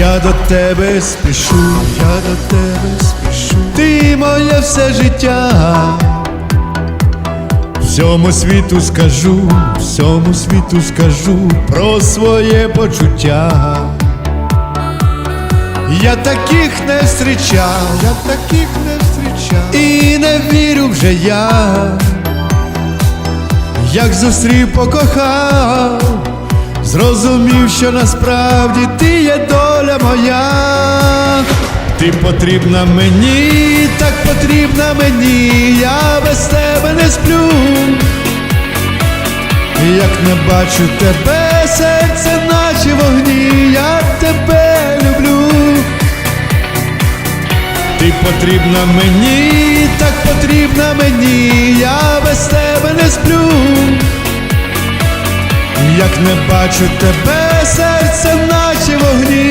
Я до тебе спішу, я до тебе спішу, ти моє все життя. Всьому світу скажу, всьому світу скажу про своє почуття. Я таких не зустрічав, я таких не зустрічав і не вірю вже я, як зустрів, покохав, зрозумів, що насправді ти є доля моя. Ти потрібна мені, так потрібна мені, я без тебе не сплю. Як не бачу тебе, серце наче вогні, я тебе люблю. Ти потрібна мені, так потрібна мені, я без тебе не сплю. Як не бачу тебе, серце наче вогні,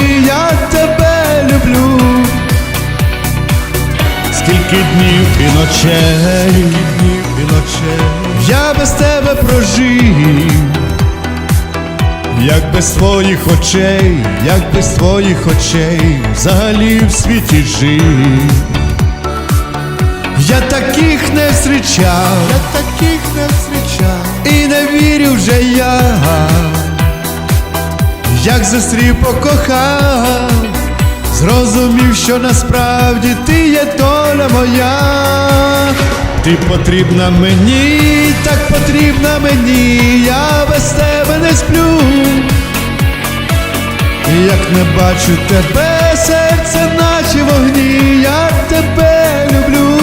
Скільки днів і ночей, днів і ночей, я без тебе прожив, як без твоїх очей, як без твоїх очей, взагалі в світі жив. Я таких не зустрічав, я таких не зустрічав і не вірю вже я, як зустрів, покохав, зрозумів, що насправді ти є доля моя. Ти потрібна мені, так потрібна мені, я без тебе не сплю. Як не бачу тебе, серце наче вогні, я тебе люблю.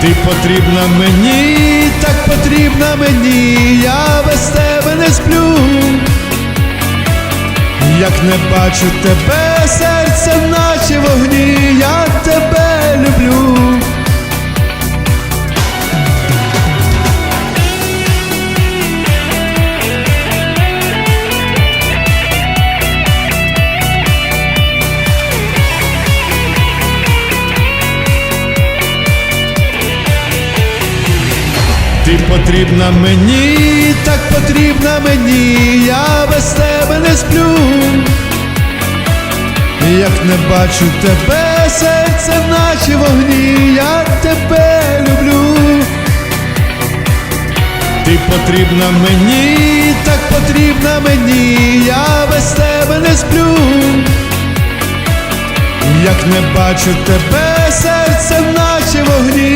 Ти потрібна мені, так потрібна мені, я без тебе Як не бачу тебе, серце наче вогні, я тебе люблю. Ти потрібна мені, так потрібна мені, я без тебе не сплю. Як не бачу тебе, серце наче вогні, я тебе люблю. Ти потрібна мені, так потрібна мені, я без тебе не сплю. Як не бачу тебе, серце наче вогні,